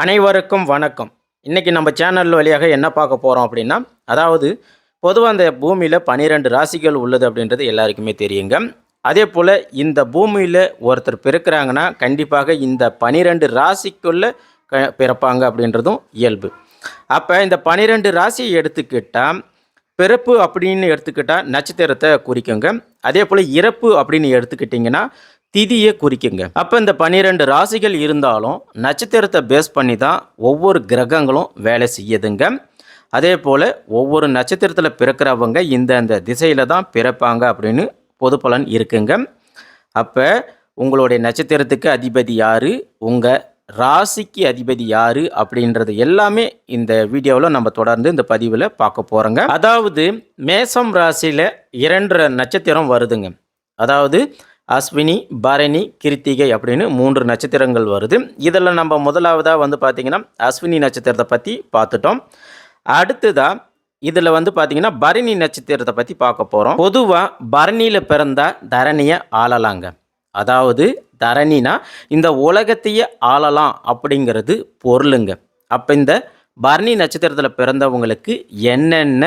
அனைவருக்கும் வணக்கம். இன்றைக்கி நம்ம சேனல் வழியாக என்ன பார்க்க போகிறோம் அப்படின்னா அதாவது பொதுவாக அந்த பூமியில் பன்னிரெண்டு ராசிகள் உள்ளது அப்படின்றது எல்லாருக்குமே தெரியுங்க. அதே போல் இந்த பூமியில் ஒருத்தர் பிறக்கிறாங்கன்னா கண்டிப்பாக இந்த பனிரெண்டு ராசிக்குள்ளே க பிறப்பாங்க அப்படின்றதும் இயல்பு. அப்போ இந்த பனிரெண்டு ராசியை எடுத்துக்கிட்டால் பிறப்பு அப்படின்னு எடுத்துக்கிட்டால் நட்சத்திரத்தை குறிக்குங்க. அதே போல் இறப்பு அப்படின்னு எடுத்துக்கிட்டிங்கன்னா திதியை குறிக்குங்க. அப்போ இந்த பன்னிரெண்டு ராசிகள் இருந்தாலும் நட்சத்திரத்தை பேஸ் பண்ணி தான் ஒவ்வொரு கிரகங்களும் வேலை செய்யுதுங்க. அதே போல் ஒவ்வொரு நட்சத்திரத்தில் பிறக்கிறவங்க இந்தந்த திசையில் தான் பிறப்பாங்க அப்படின்னு பொது பலன் இருக்குங்க. அப்போ உங்களுடைய நட்சத்திரத்துக்கு அதிபதி யார்? உங்கள் ராசிக்கு அதிபதி யார்? அப்படின்றது எல்லாமே இந்த வீடியோவில் நம்ம தொடர்ந்து இந்த பதிவில் பார்க்க போகிறோங்க அதாவது மேசம் ராசியில் இரண்டு நட்சத்திரம் வருதுங்க. அதாவது அஸ்வினி பரணி கிருத்திகை அப்படின்னு மூன்று நட்சத்திரங்கள் வருது. இதில் நம்ம முதலாவதாக வந்து பார்த்திங்கன்னா அஸ்வினி நட்சத்திரத்தை பற்றி பார்த்துட்டோம். அடுத்ததாக இதில் வந்து பார்த்திங்கன்னா பரணி நட்சத்திரத்தை பற்றி பார்க்க போகிறோம் பொதுவாக பரணியில் பிறந்தால் தரணியை ஆளலாங்க. அதாவது தரணினா இந்த உலகத்தையே ஆளலாம் அப்படிங்கிறது பொருளுங்க. அப்போ இந்த பரணி நட்சத்திரத்தில் பிறந்தவங்களுக்கு என்னென்ன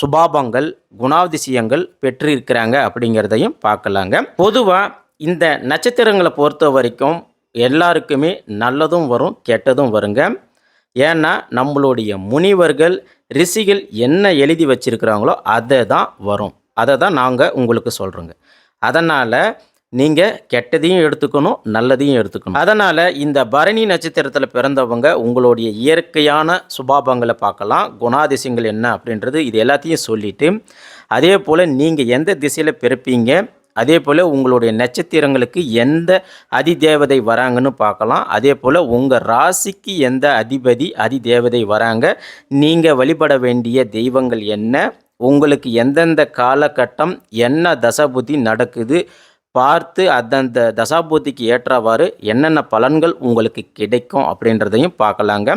சுபாபங்கள் குணாதிசயங்கள் பெற்றிருக்கிறாங்க அப்படிங்கிறதையும் பார்க்கலாங்க. பொதுவாக இந்த நட்சத்திரங்களை பொறுத்த வரைக்கும் எல்லாருக்குமே நல்லதும் வரும் கெட்டதும் வருங்க. ஏன்னா நம்மளுடைய முனிவர்கள் ரிஷிகள் என்ன எழுதி வச்சிருக்கிறாங்களோ அதை தான் வரும். அதை தான் நாங்கள் உங்களுக்கு சொல்கிறோங்க அதனால் நீங்கள் கெட்டதையும் எடுத்துக்கணும் நல்லதையும் எடுத்துக்கணும். அதனால் இந்த பரணி நட்சத்திரத்தில் பிறந்தவங்க உங்களுடைய இயற்கையான சுபாபங்களை பார்க்கலாம். குணாதிசயங்கள் என்ன அப்படின்றது இது எல்லாத்தையும் சொல்லிவிட்டு அதே போல் நீங்கள் எந்த திசையில் பிறப்பீங்க அதே போல் உங்களுடைய நட்சத்திரங்களுக்கு எந்த அதிதேவதை வராங்கன்னு பார்க்கலாம். அதே போல் உங்கள் ராசிக்கு எந்த அதிபதி அதிதேவதை வராங்க நீங்கள் வழிபட வேண்டிய தெய்வங்கள் என்ன உங்களுக்கு எந்தெந்த காலகட்டம் என்ன தசபுதி நடக்குது பார்த்து அந்தந்த தசாபூர்த்திக்கு ஏற்றவாறு என்னென்ன பலன்கள் உங்களுக்கு கிடைக்கும் அப்படின்றதையும் பார்க்கலாங்க.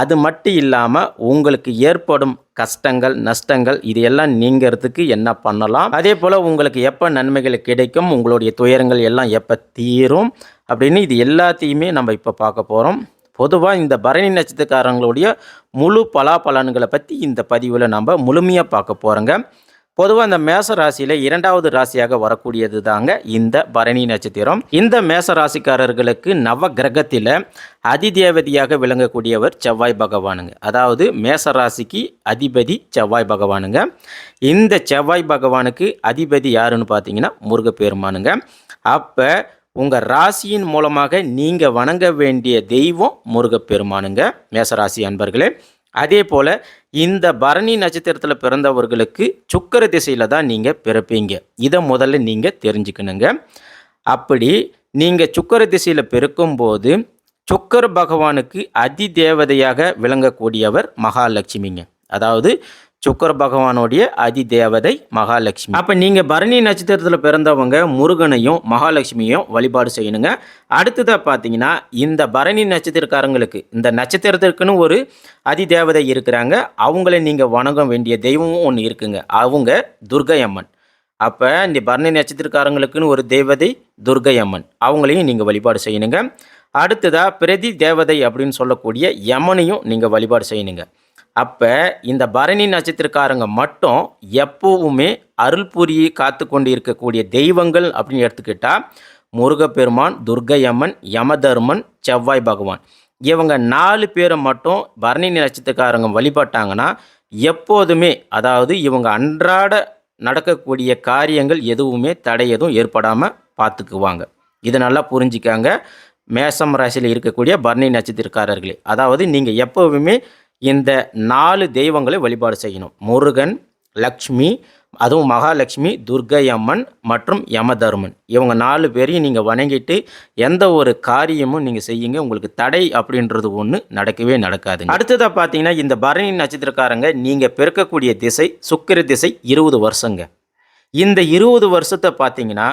அது மட்டும் இல்லாமல் உங்களுக்கு ஏற்படும் கஷ்டங்கள் நஷ்டங்கள் இது எல்லாம் நீங்கிறதுக்கு என்ன பண்ணலாம்? அதே போல் உங்களுக்கு எப்போ நன்மைகள் கிடைக்கும் உங்களுடைய துயரங்கள் எல்லாம் எப்போ தீரும் அப்படின்னு இது எல்லாத்தையுமே நம்ம இப்போ பார்க்க போகிறோம் பொதுவாக இந்த பரணி நட்சத்திரக்காரங்களுடைய முழு பலாபலன்களை பற்றி இந்த பதிவில் நம்ம முழுமையாக பார்க்க போகிறோங்க பொதுவாக இந்த மேச ராசியில் இரண்டாவது ராசியாக வரக்கூடியது தாங்க இந்த பரணி நட்சத்திரம். இந்த மேச ராசிக்காரர்களுக்கு நவ கிரகத்தில் அதிதேவதியாக விளங்கக்கூடியவர் செவ்வாய் பகவானுங்க. அதாவது மேச ராசிக்கு அதிபதி செவ்வாய் பகவானுங்க. இந்த செவ்வாய் பகவானுக்கு அதிபதி யாருன்னு பார்த்தீங்கன்னா முருகப்பெருமானுங்க. அப்போ உங்கள் ராசியின் மூலமாக நீங்கள் வணங்க வேண்டிய தெய்வம் முருகப்பெருமானுங்க. மேசராசி அன்பர்களே அதே போல் இந்த பரணி நட்சத்திரத்தில் பிறந்தவர்களுக்கு சுக்கர திசையில் தான் நீங்கள் பிறப்பீங்க. இதை முதல்ல நீங்கள் தெரிஞ்சுக்கணுங்க. அப்படி நீங்கள் சுக்கர திசையில் பிறக்கும்போது சுக்கர பகவானுக்கு அதி தேவதையாக விளங்கக்கூடியவர் மகாலட்சுமிங்க. அதாவது சுக்கர பகவானுடைய அதி தேவதை மகாலட்சுமி. அப்போ நீங்கள் பரணி நட்சத்திரத்தில் பிறந்தவங்க முருகனையும் மகாலட்சுமியும் வழிபாடு செய்யணுங்க. அடுத்ததாக பார்த்தீங்கன்னா இந்த பரணி நட்சத்திரக்காரங்களுக்கு இந்த நட்சத்திரத்திற்குன்னு ஒரு அதி தேவதை இருக்கிறாங்க. அவங்கள நீங்கள் வணங்க வேண்டிய தெய்வமும் ஒன்று இருக்குங்க. அவங்க துர்கை அம்மன் அப்போ இந்த பரணி நட்சத்திரக்காரங்களுக்குன்னு ஒரு தேவதை துர்கை அம்மன் அவங்களையும் நீங்கள் வழிபாடு செய்யணுங்க. அடுத்ததாக பிரதி தேவதை அப்படின்னு சொல்லக்கூடிய யமனையும் நீங்கள் வழிபாடு செய்யணுங்க. அப்போ இந்த பரணி நட்சத்திரக்காரங்க மட்டும் எப்போவுமே அருள் புரியை காத்து கொண்டு இருக்கக்கூடிய தெய்வங்கள் அப்படின்னு எடுத்துக்கிட்டால் முருகப்பெருமான் துர்கையம்மன் யமதர்மன் செவ்வாய் பகவான். இவங்க நாலு பேரை மட்டும் பரணி நட்சத்திரக்காரங்க வழிபட்டாங்கன்னா எப்போதுமே அதாவது இவங்க அன்றாட நடக்கக்கூடிய காரியங்கள் எதுவுமே தடை எதுவும் ஏற்படாமல் பார்த்துக்குவாங்க இதை நல்லா புரிஞ்சிக்காங்க. மேசம் ராசியில் இருக்கக்கூடிய பரணி நட்சத்திரக்காரர்களே. அதாவது நீங்கள் எப்போவுமே இந்த நாலு தெய்வங்களை வழிபாடு செய்யணும். முருகன் லக்ஷ்மி அதுவும் மகாலட்சுமி துர்கையம்மன் மற்றும் யமதர்மன். இவங்க நாலு பேரையும் நீங்கள் வணங்கிட்டு எந்த ஒரு காரியமும் நீங்கள் செய்யுங்க. உங்களுக்கு தடை அப்படின்றது ஒன்று நடக்கவே நடக்காது. அடுத்ததாக பார்த்தீங்கன்னா இந்த பரணி நட்சத்திரக்காரங்க நீங்கள் பிறக்கக்கூடிய திசை சுக்கிர திசை இருபது வருஷங்க. இந்த இருபது வருஷத்தை பார்த்தீங்கன்னா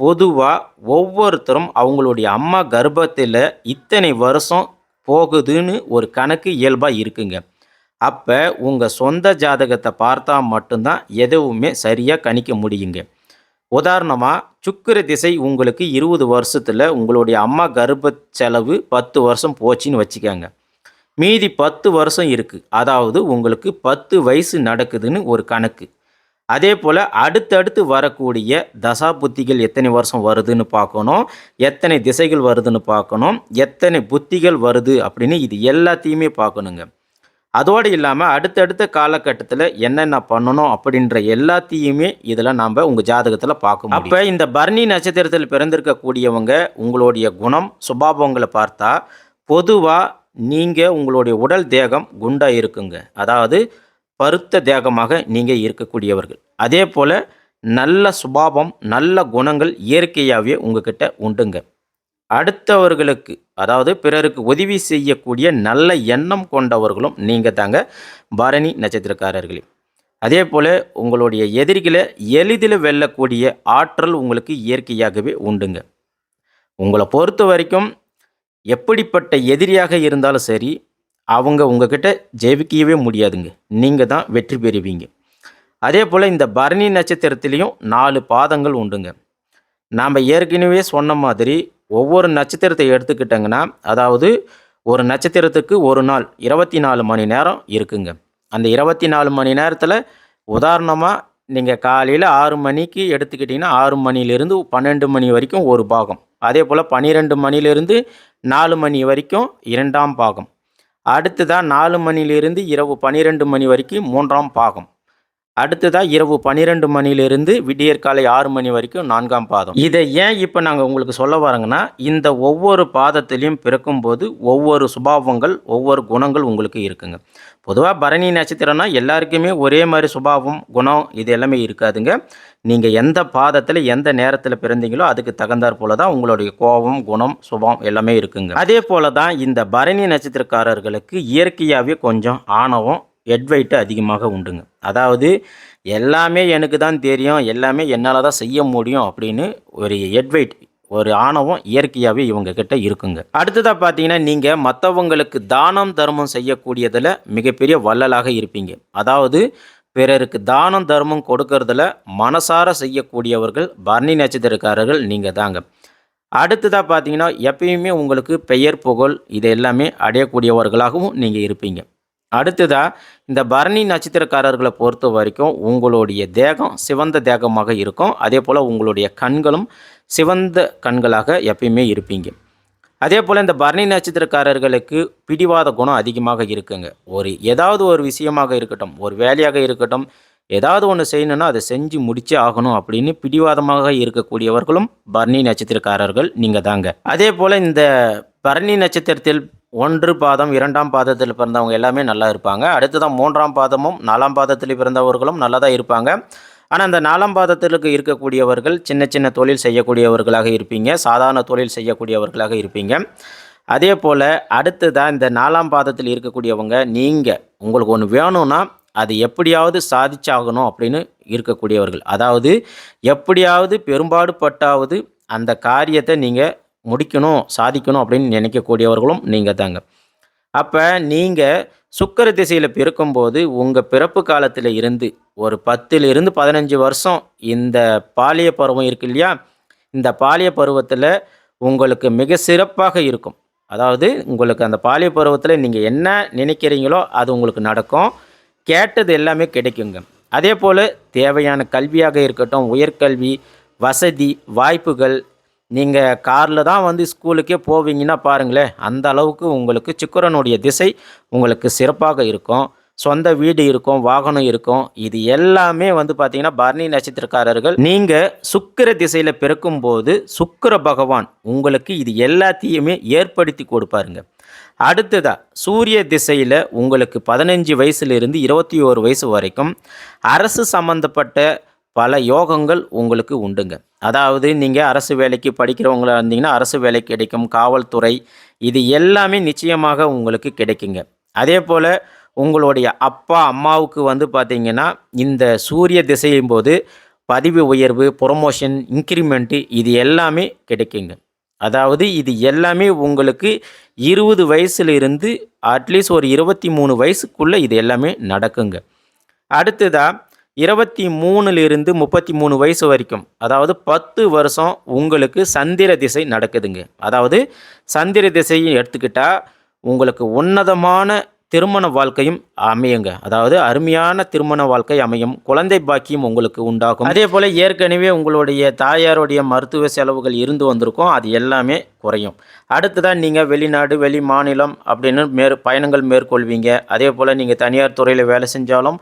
பொதுவாக ஒவ்வொருத்தரும் அவங்களுடைய அம்மா கர்ப்பத்தில் இத்தனை வருஷம் போகுதுன்னு ஒரு கணக்கு இயல்பாக இருக்குங்க. அப்போ உங்கள் சொந்த ஜாதகத்தை பார்த்தா மட்டும்தான் எதுவுமே சரியாக கணிக்க முடியுங்க. உதாரணமாக சுக்கிர திசை உங்களுக்கு இருபது வருஷத்தில் உங்களுடைய அம்மா கர்ப்ப செலவு பத்து வருஷம் போச்சுன்னு வச்சுக்கோங்க. மீதி பத்து வருஷம் இருக்குது அதாவது உங்களுக்கு பத்து வயசு நடக்குதுன்னு ஒரு கணக்கு. அதே போல் அடுத்தடுத்து வரக்கூடிய தசா புத்திகள் எத்தனை வருஷம் வருதுன்னு பார்க்கணும். எத்தனை திசைகள் வருதுன்னு பார்க்கணும். எத்தனை புத்திகள் வருது அப்படின்னு இது எல்லாத்தையுமே பார்க்கணுங்க. அதோடு இல்லாமல் அடுத்தடுத்த காலகட்டத்தில் என்னென்ன பண்ணணும் அப்படின்ற எல்லாத்தையுமே இதில் நாம் உங்கள் ஜாதகத்தில் பார்க்கணும் அப்போ இந்த பர்ணி நட்சத்திரத்தில் பிறந்திருக்கக்கூடியவங்க உங்களுடைய குணம் சுபாவங்களை பார்த்தா பொதுவாக நீங்கள் உங்களுடைய உடல் தேகம் குண்டாக இருக்குங்க. அதாவது பருத்த தேகமாக நீங்கள் இருக்கக்கூடியவர்கள். அதே போல் நல்ல சுபாவம் நல்ல குணங்கள் இயற்கையாகவே உங்ககிட்ட உண்டுங்க. அடுத்தவர்களுக்கு அதாவது பிறருக்கு உதவி செய்யக்கூடிய நல்ல எண்ணம் கொண்டவர்களும் நீங்கள் தாங்க பரணி நட்சத்திரக்காரர்களே. அதே போல் உங்களுடைய எதிரிகளை எளிதில் வெல்லக்கூடிய ஆற்றல் உங்களுக்கு இயற்கையாகவே உண்டுங்க. உங்களை பொறுத்த வரைக்கும் எப்படிப்பட்ட எதிரியாக இருந்தாலும் சரி அவங்க உங்ககிட்ட ஜெயிக்கவே முடியாதுங்க. நீங்கள் தான் வெற்றி பெறுவீங்க. அதே போல் இந்த பரணி நட்சத்திரத்துலேயும் நாலு பாதங்கள் உண்டுங்க. நாம் ஏற்கனவே சொன்ன மாதிரி ஒவ்வொரு நட்சத்திரத்தை எடுத்துக்கிட்டங்கன்னா அதாவது ஒரு நட்சத்திரத்துக்கு ஒரு நாள் இருபத்தி நாலு மணி நேரம் இருக்குங்க. அந்த இருபத்தி நாலு மணி நேரத்தில் உதாரணமாக நீங்கள் காலையில் ஆறு மணிக்கு எடுத்துக்கிட்டிங்கன்னா ஆறு மணிலேருந்து பன்னெண்டு மணி வரைக்கும் ஒரு பாகம். அதே போல் பன்னிரெண்டு மணிலேருந்து நாலு மணி வரைக்கும் இரண்டாம் பாகம். அடுத்ததாக நாலு மணிலிருந்து இரவு பன்னிரெண்டு மணி வரைக்கும் மூன்றாம் பாகம். அடுத்ததாக இரவு பன்னிரெண்டு மணிலிருந்து விடியற்காலை ஆறு மணி வரைக்கும் நான்காம் பாதம். இதை ஏன் இப்போ நாங்கள் உங்களுக்கு சொல்ல வரோங்கன்னா இந்த ஒவ்வொரு பாதத்திலையும் பிறக்கும்போது ஒவ்வொரு சுபாவங்கள் ஒவ்வொரு குணங்கள் உங்களுக்கு இருக்குங்க. பொதுவாக பரணி நட்சத்திரம்னா எல்லாருக்குமே ஒரே மாதிரி சுபாவம் குணம் இது எல்லாமே இருக்காதுங்க. நீங்கள் எந்த பாதத்தில் எந்த நேரத்தில் பிறந்தீங்களோ அதுக்கு தகுந்தாற் போல தான் உங்களுடைய கோபம் குணம் சுபாவம் எல்லாமே இருக்குங்க. அதே போல தான் இந்த பரணி நட்சத்திரக்காரர்களுக்கு இயற்கையாகவே கொஞ்சம் ஆணவம் ஹெட் அதிகமாக உண்டுங்க. அதாவது எல்லாமே எனக்கு தான் தெரியும் எல்லாமே என்னால் தான் செய்ய முடியும் அப்படின்னு ஒரு ஹெட் ஒரு ஆணவம் இயற்கையாகவே இவங்க கிட்ட இருக்குங்க. அடுத்ததாக பார்த்தீங்கன்னா நீங்கள் மற்றவங்களுக்கு தானம் தர்மம் செய்யக்கூடியதில் மிகப்பெரிய வள்ளலாக இருப்பீங்க. அதாவது பிறருக்கு தானம் தர்மம் கொடுக்கறதுல மனசார செய்யக்கூடியவர்கள் பரணி நட்சத்திரக்காரர்கள் நீங்கள் தாங்க. அடுத்ததாக பார்த்தீங்கன்னா எப்பயுமே உங்களுக்கு பெயர் புகழ் இது எல்லாமே அடையக்கூடியவர்களாகவும் நீங்கள் இருப்பீங்க. அடுத்ததாக இந்த பரணி நட்சத்திரக்காரர்களை பொறுத்த வரைக்கும் உங்களுடைய தேகம் சிவந்த தேகமாக இருக்கும். அதே போல் உங்களுடைய கண்களும் சிவந்த கண்களாக எப்பயுமே இருப்பீங்க. அதே போல் இந்த பரணி நட்சத்திரக்காரர்களுக்கு பிடிவாத குணம் அதிகமாக இருக்குங்க. ஒரு ஏதாவது ஒரு விஷயமாக இருக்கட்டும் ஒரு வேலையாக இருக்கட்டும் ஏதாவது ஒன்று செய்யணுன்னா அதை செஞ்சு முடிச்சே ஆகணும் அப்படின்னு பிடிவாதமாக இருக்கக்கூடியவர்களும் பரணி நட்சத்திரக்காரர்கள் நீங்கள் தாங்க அதே போல் இந்த பரணி நட்சத்திரத்தில் ஒன்று பாதம் இரண்டாம் பாதத்தில் பிறந்தவங்க எல்லாமே நல்லா இருப்பாங்க. அடுத்ததான் மூன்றாம் பாதமும் நாலாம் பாதத்தில் பிறந்தவர்களும் நல்லா தான் இருப்பாங்க. ஆனால் அந்த நாலாம் பாதத்திற்கு இருக்கக்கூடியவர்கள் சின்ன சின்ன தொழில் செய்யக்கூடியவர்களாக இருப்பீங்க. சாதாரண தொழில் செய்யக்கூடியவர்களாக இருப்பீங்க. அதே போல் அடுத்ததாக இந்த நாலாம் பாதத்தில் இருக்கக்கூடியவங்க நீங்கள் உங்களுக்கு ஒன்று வேணும்னா அது எப்படியாவது சாதிச்சாகணும் அப்படின்னு இருக்கக்கூடியவர்கள். அதாவது எப்படியாவது பெரும்பாடுபட்டாவது அந்த காரியத்தை நீங்கள் முடிக்கணும் சாதிக்கணும் அப்படின்னு நினைக்கக்கூடியவர்களும் நீங்கள் தாங்க. அப்போ நீங்கள் சுக்கர திசையில் பிறக்கும்போது உங்கள் பிறப்பு காலத்தில் இருந்து ஒரு பத்துலேருந்து பதினஞ்சு வருஷம் இந்த பாலிய பருவம் இருக்கு இல்லையா? இந்த பாலிய பருவத்தில் உங்களுக்கு மிக சிறப்பாக இருக்கும். அதாவது உங்களுக்கு அந்த பாலிய பருவத்தில் நீங்கள் என்ன நினைக்கிறீங்களோ அது உங்களுக்கு நடக்கும். கேட்டது எல்லாமே கிடைக்குங்க. அதே போல் தேவையான கல்வியாக இருக்கட்டும் உயர்கல்வி வசதி வாய்ப்புகள் நீங்கள் காரில் தான் வந்து ஸ்கூலுக்கே போவீங்கன்னா பாருங்களேன் அந்த அளவுக்கு உங்களுக்கு சுக்கரனுடைய திசை உங்களுக்கு சிறப்பாக இருக்கும். சொந்த வீடு இருக்கும் வாகனம் இருக்கும். இது எல்லாமே வந்து பார்த்தீங்கன்னா பரணி நட்சத்திரக்காரர்கள் நீங்கள் சுக்கிர திசையில் பிறக்கும்போது சுக்கிர பகவான் உங்களுக்கு இது எல்லாத்தையுமே ஏற்படுத்தி கொடுப்பாருங்க. அடுத்ததாக சூரிய திசையில் உங்களுக்கு பதினஞ்சு வயசுலேருந்து இருபத்தி ஓரு வயசு வரைக்கும் அரசு சம்மந்தப்பட்ட பல யோகங்கள் உங்களுக்கு உண்டுங்க. அதாவது நீங்கள் அரசு வேலைக்கு படிக்கிறவங்களா இருந்தீங்கன்னா அரசு வேலை கிடைக்கும் காவல்துறை இது எல்லாமே நிச்சயமாக உங்களுக்கு கிடைக்குங்க. அதே போல் உங்களுடைய அப்பா அம்மாவுக்கு வந்து பார்த்திங்கன்னா இந்த சூரிய திசையும் போது பதவி உயர்வு ப்ரொமோஷன் இன்க்ரிமெண்ட்டு இது எல்லாமே கிடைக்குங்க. அதாவது இது எல்லாமே உங்களுக்கு இருபது வயசுலேருந்து அட்லீஸ்ட் ஒரு இருபத்தி மூணு வயசுக்குள்ளே இது எல்லாமே நடக்குங்க. அடுத்ததாக இருபத்தி மூணுலேருந்து முப்பத்தி மூணு வயசு வரைக்கும் அதாவது பத்து வருஷம் உங்களுக்கு சந்திர திசை நடக்குதுங்க. அதாவது சந்திர திசையை எடுத்துக்கிட்டால் உங்களுக்கு உன்னதமான திருமண வாழ்க்கையும் அமையுங்க. அதாவது அருமையான திருமண வாழ்க்கை அமையும். குழந்தை பாக்கியம் உங்களுக்கு உண்டாகும். அதே போல் ஏற்கனவே உங்களுடைய தாயாருடைய மருத்துவ செலவுகள் இருந்து வந்திருக்கும். அது எல்லாமே குறையும். அடுத்ததான் நீங்கள் வெளிநாடு வெளி மாநிலம் அப்படின்னு மேற் பயணங்கள் மேற்கொள்வீங்க. அதே போல் நீங்கள் தனியார் துறையில் வேலை செஞ்சாலும்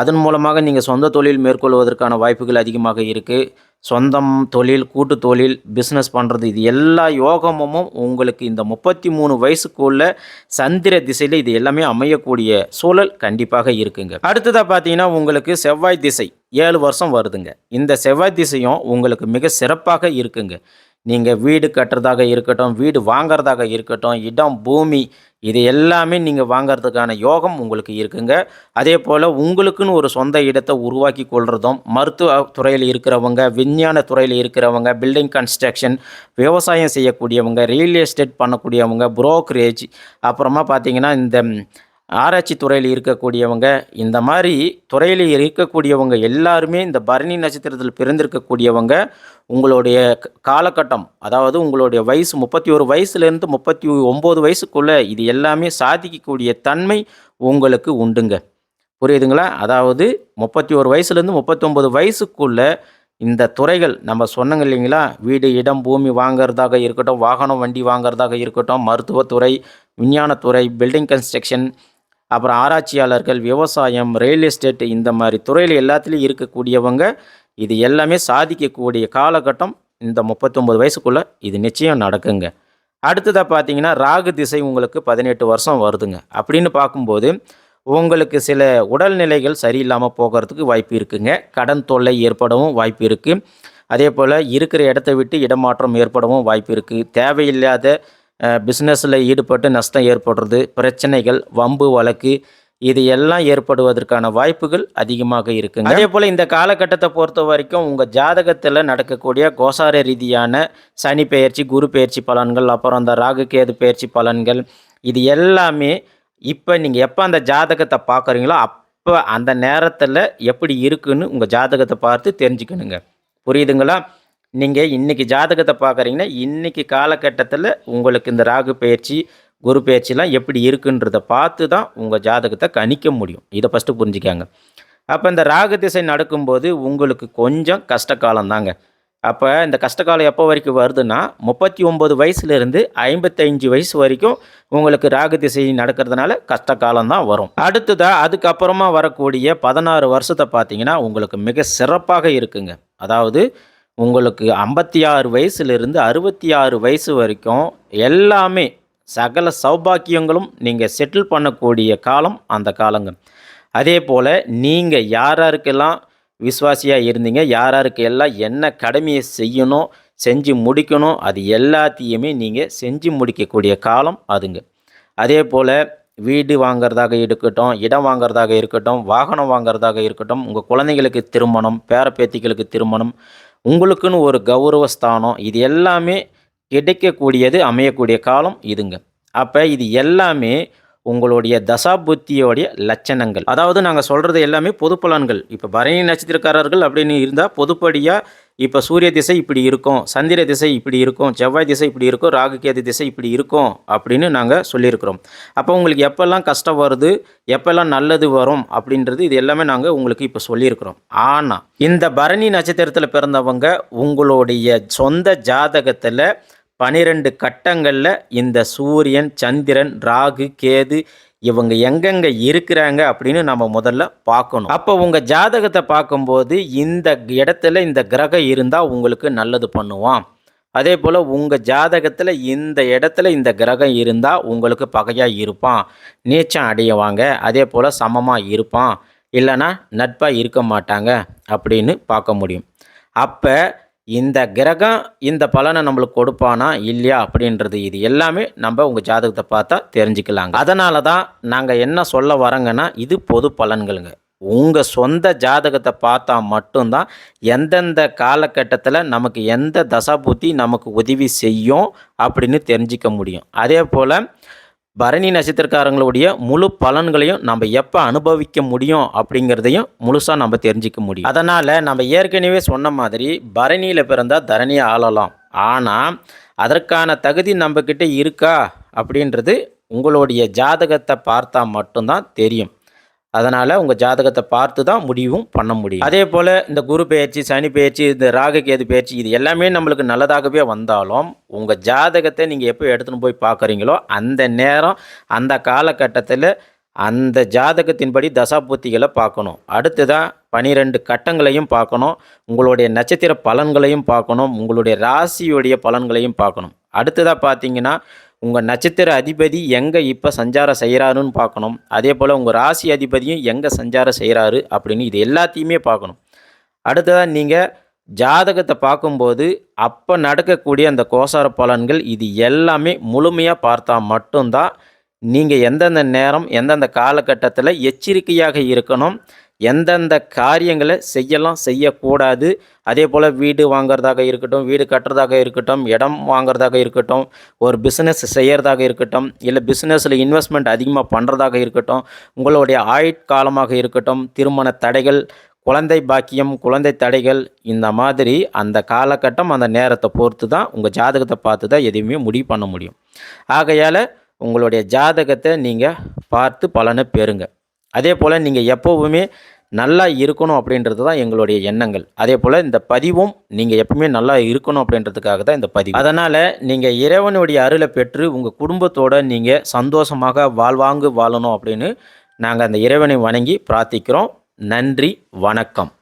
அதன் மூலமாக நீங்கள் சொந்த தொழில் மேற்கொள்வதற்கான வாய்ப்புகள் அதிகமாக இருக்குது சொந்தம் தொழில் கூட்டு தொழில் பிஸ்னஸ் பண்ணுறது இது எல்லா யோகமும் உங்களுக்கு இந்த முப்பத்தி மூணு வயசுக்குள்ள சந்திர திசையில் இது எல்லாமே அமையக்கூடிய சூழல் கண்டிப்பாக இருக்குங்க. அடுத்ததாக பார்த்தீங்கன்னா உங்களுக்கு செவ்வாய் திசை ஏழு வருஷம் வருதுங்க. இந்த செவ்வாய் திசையும் உங்களுக்கு மிக சிறப்பாக இருக்குங்க. நீங்கள் வீடு கட்டுறதாக இருக்கட்டும் வீடு வாங்குறதாக இருக்கட்டும் இடம் பூமி இது எல்லாமே நீங்கள் வாங்குறதுக்கான யோகம் உங்களுக்கு இருக்குங்க. அதே போல் உங்களுக்குன்னு ஒரு சொந்த இடத்தை உருவாக்கி கொள்றதும் மருத்துவ துறையில் இருக்கிறவங்க விஞ்ஞான துறையில் இருக்கிறவங்க பில்டிங் கன்ஸ்ட்ரக்ஷன் விவசாயம் செய்யக்கூடியவங்க ரியல் எஸ்டேட் பண்ணக்கூடியவங்க புரோக்கரேஜ் அப்புறமா பார்த்தீங்கன்னா இந்த ஆராய்ச்சி துறையில் இருக்கக்கூடியவங்க இந்த மாதிரி துறையில் இருக்கக்கூடியவங்க எல்லாருமே இந்த பரணி நட்சத்திரத்தில் பிறந்திருக்கக்கூடியவங்க உங்களுடைய காலகட்டம் அதாவது உங்களுடைய வயசு முப்பத்தி ஒரு வயசுலேருந்து முப்பத்தி ஒம்பது வயசுக்குள்ளே இது எல்லாமே சாதிக்கக்கூடிய தன்மை உங்களுக்கு உண்டுங்க. புரியுதுங்களா? அதாவது முப்பத்தி ஒரு வயசுலேருந்து முப்பத்தொம்பது வயசுக்குள்ளே இந்த துறைகள் நம்ம சொன்னங்க இல்லைங்களா? வீடு இடம் பூமி வாங்குறதாக இருக்கட்டும் வாகனம் வண்டி வாங்கிறதாக இருக்கட்டும் மருத்துவத்துறை விஞ்ஞானத்துறை பில்டிங் கன்ஸ்ட்ரக்ஷன் அப்புறம் ஆராய்ச்சியாளர்கள் விவசாயம் ரியல் எஸ்டேட் இந்த மாதிரி துறையில் எல்லாத்துலேயும் இருக்கக்கூடியவங்க இது எல்லாமே சாதிக்கக்கூடிய காலகட்டம். இந்த முப்பத்தொம்பது வயசுக்குள்ளே இது நிச்சயம் நடக்குங்க. அடுத்ததாக பார்த்தீங்கன்னா ராகு திசை உங்களுக்கு பதினெட்டு வருஷம் வருதுங்க. அப்படின்னு பார்க்கும்போது உங்களுக்கு சில உடல்நிலைகள் சரியில்லாமல் போகிறதுக்கு வாய்ப்பு இருக்குங்க. கடன் தொல்லை ஏற்படவும் வாய்ப்பு இருக்குது அதே போல் இருக்கிற இடத்த விட்டு இடமாற்றம் ஏற்படவும் வாய்ப்பு இருக்குது தேவையில்லாத பிஸ்னஸில் ஈடுபட்டு நஷ்டம் ஏற்படுறது பிரச்சனைகள் வம்பு வழக்கு இது எல்லாம் ஏற்படுவதற்கான வாய்ப்புகள் அதிகமாக இருக்குங்க. அதே போல் இந்த காலகட்டத்தை பொறுத்த வரைக்கும் உங்கள் ஜாதகத்தில் நடக்கக்கூடிய கோசார ரீதியான சனி பெயர்ச்சி குரு பெயர்ச்சி பலன்கள் அப்புறம் அந்த ராகு கேது பெயர்ச்சி பலன்கள் இது எல்லாமே இப்போ நீங்கள் எப்போ அந்த ஜாதகத்தை பார்க்குறீங்களோ அப்போ அந்த நேரத்தில் எப்படி இருக்குன்னு உங்கள் ஜாதகத்தை பார்த்து தெரிஞ்சுக்கணுங்க. புரியுதுங்களா? நீங்கள் இன்றைக்கி ஜாதகத்தை பார்க்குறீங்கன்னா இன்றைக்கி காலகட்டத்தில் உங்களுக்கு இந்த ராகு பயிற்சி குரு பயிற்சிலாம் எப்படி இருக்குன்றத பார்த்து தான் உங்கள் ஜாதகத்தை கணிக்க முடியும். இதை ஃபஸ்ட்டு புரிஞ்சுக்காங்க. அப்போ இந்த ராகு திசை நடக்கும்போது உங்களுக்கு கொஞ்சம் கஷ்ட காலம்தாங்க அப்போ இந்த கஷ்டகாலம் எப்போ வரைக்கும் வருதுன்னா முப்பத்தி ஒம்பது வயசுலேருந்து ஐம்பத்தஞ்சு வயசு வரைக்கும் உங்களுக்கு ராகு திசை நடக்கிறதுனால கஷ்ட காலம் தான் வரும். அடுத்ததாக அதுக்கப்புறமா வரக்கூடிய பதினாறு வருஷத்தை பார்த்தீங்கன்னா உங்களுக்கு மிக சிறப்பாக இருக்குங்க. அதாவது உங்களுக்கு ஐம்பத்தி ஆறு வயசுலேருந்து அறுபத்தி ஆறு வயசு வரைக்கும் எல்லாமே சகல சௌபாக்கியங்களும் நீங்கள் செட்டில் பண்ணக்கூடிய காலம் அந்த காலங்க. அதே போல் நீங்கள் யார் யாருக்கெல்லாம் விசுவாசியாக இருந்தீங்க யார் யாருக்கு எல்லாம் என்ன கடமையை செய்யணும் செஞ்சு முடிக்கணும் அது எல்லாத்தையுமே நீங்கள் செஞ்சு முடிக்கக்கூடிய காலம் அதுங்க. அதே போல் வீடு வாங்குறதாக இருக்கட்டும் இடம் வாங்கிறதாக இருக்கட்டும் வாகனம் வாங்குறதாக இருக்கட்டும் உங்கள் குழந்தைங்களுக்கு திருமணம் பேரப்பேத்திகளுக்கு திருமணம் உங்களுக்குன்னு ஒரு கௌரவ ஸ்தானம் இது எல்லாமே கிடைக்கக்கூடியது அமையக்கூடிய காலம் இதுங்க. அப்போ இது எல்லாமே உங்களுடைய தசாபுத்தியோடைய லட்சணங்கள். அதாவது நாங்கள் சொல்கிறது எல்லாமே பொது பலன்கள். இப்போ பரணி நட்சத்திரக்காரர்கள் அப்படின்னு இருந்தால் பொதுப்படியாக இப்போ சூரிய திசை இப்படி இருக்கும் சந்திர திசை இப்படி இருக்கும் செவ்வாய் திசை இப்படி இருக்கும் ராகுகேது திசை இப்படி இருக்கும் அப்படின்னு நாங்கள் சொல்லியிருக்கிறோம். அப்போ உங்களுக்கு எப்போல்லாம் கஷ்டம் வருது எப்போல்லாம் நல்லது வரும் அப்படின்றது இது எல்லாமே நாங்கள் உங்களுக்கு இப்போ சொல்லியிருக்கிறோம். ஆனால் இந்த பரணி நட்சத்திரத்தில் பிறந்தவங்க உங்களுடைய சொந்த ஜாதகத்தில் பனிரெண்டு கட்டங்களில் இந்த சூரியன் சந்திரன் ராகு கேது இவங்க எங்கெங்கே இருக்கிறாங்க அப்படின்னு நம்ம முதல்ல பார்க்கணும். அப்போ உங்கள் ஜாதகத்தை பார்க்கும்போது இந்த இடத்துல இந்த கிரகம் இருந்தால் உங்களுக்கு நல்லது பண்ணுவான் அதே போல் உங்கள் ஜாதகத்தில் இந்த இடத்துல இந்த கிரகம் இருந்தால் உங்களுக்கு பகையாக இருப்பான் நீச்சம் அடையவாங்க அதே போல் சமமாக இருப்பான் இல்லைன்னா நட்பாக இருக்க மாட்டாங்க அப்படின்னு பார்க்க முடியும். அப்போ இந்த கிரகம் இந்த பலனை நம்மளுக்கு கொடுப்பானா இல்லையா அப்படின்றது இது எல்லாமே நம்ம உங்கள் ஜாதகத்தை பார்த்தா தெரிஞ்சுக்கலாங்க. அதனால தான் நாங்கள் என்ன சொல்ல வரோங்கன்னா இது பொது பலன்களுங்க. உங்கள் சொந்த ஜாதகத்தை பார்த்தா மட்டும்தான் எந்தெந்த காலகட்டத்தில் நமக்கு எந்த தசாபுத்தி நமக்கு உதவி செய்யும் அப்படின்னு தெரிஞ்சிக்க முடியும். அதே போல் பரணி நட்சத்திரக்காரங்களுடைய முழு பலன்களையும் நம்ம எப்போ அனுபவிக்க முடியும் அப்படிங்கிறதையும் முழுசாக நம்ம தெரிஞ்சிக்க முடியும். அதனால் நம்ம ஏற்கனவே சொன்ன மாதிரி பரணியில் பிறந்தால் தரணியை ஆளலாம். ஆனால் அதற்கான தகுதி நம்மக்கிட்ட இருக்கா அப்படின்றது உங்களுடைய ஜாதகத்தை பார்த்தா மட்டும்தான் தெரியும். அதனால் உங்கள் ஜாதகத்தை பார்த்து தான் முடிவும் பண்ண முடியும். அதே போல் இந்த குரு பெயர்ச்சி சனி பெயர்ச்சி இந்த ராகு கேது பெயர்ச்சி இது எல்லாமே நம்மளுக்கு நல்லதாகவே வந்தாலும் உங்கள் ஜாதகத்தை நீங்கள் எப்போ எடுத்துன்னு போய் பார்க்குறீங்களோ அந்த நேரம் அந்த காலகட்டத்தில் அந்த ஜாதகத்தின்படி தசாபூர்த்திகளை பார்க்கணும். அடுத்ததான் பனிரெண்டு கட்டங்களையும் பார்க்கணும். உங்களுடைய நட்சத்திர பலன்களையும் பார்க்கணும். உங்களுடைய ராசியுடைய பலன்களையும் பார்க்கணும். அடுத்ததாக பார்த்தீங்கன்னா உங்கள் நட்சத்திர அதிபதி எங்கே இப்போ சஞ்சாரம் செய்கிறாருன்னு பார்க்கணும். அதே போல் உங்கள் ராசி அதிபதியும் எங்கே சஞ்சாரம் செய்கிறாரு அப்படின்னு இது எல்லாத்தையுமே பார்க்கணும். அடுத்ததாக நீங்கள் ஜாதகத்தை பார்க்கும்போது அப்போ நடக்கக்கூடிய அந்த கோசார பலன்கள் இது எல்லாமே முழுமையாக பார்த்தா மட்டும்தான் நீங்கள் எந்தெந்த நேரம் எந்தெந்த காலகட்டத்தில் எச்சரிக்கையாக இருக்கணும். எந்தெந்த காரியங்களை செய்யலாம் செய்யக்கூடாது. அதே போல் வீடு வாங்குறதாக இருக்கட்டும் வீடு கட்டுறதாக இருக்கட்டும் இடம் வாங்குறதாக இருக்கட்டும் ஒரு பிஸ்னஸ் செய்கிறதாக இருக்கட்டும் இல்லை பிஸ்னஸில் இன்வெஸ்ட்மெண்ட் அதிகமாக பண்ணுறதாக இருக்கட்டும் உங்களுடைய ஆயுட்காலமாக இருக்கட்டும் திருமண தடைகள் குழந்தை பாக்கியம் குழந்தை தடைகள் இந்த மாதிரி அந்த காலகட்டம் அந்த நேரத்தை பொறுத்து தான் உங்கள் ஜாதகத்தை பார்த்து தான் எதையுமே முடிவு பண்ண முடியும். ஆகையால் உங்களுடைய ஜாதகத்தை நீங்கள் பார்த்து பலனை பெறுங்க. அதே போல் நீங்கள் எப்போவுமே நல்லா இருக்கணும் அப்படின்றது தான் எங்களுடைய எண்ணங்கள். அதே போல் இந்த பதிவும் நீங்கள் எப்பவுமே நல்லா இருக்கணும் அப்படின்றதுக்காக தான் இந்த பதிவு. அதனால் நீங்கள் இறைவனுடைய அருளை பெற்று உங்கள் குடும்பத்தோடு நீங்கள் சந்தோஷமாக வாழ்வாங்கு வாழணும் அப்படின்னு நாங்கள் அந்த இறைவனை வணங்கி பிரார்த்திக்கிறோம். நன்றி வணக்கம்.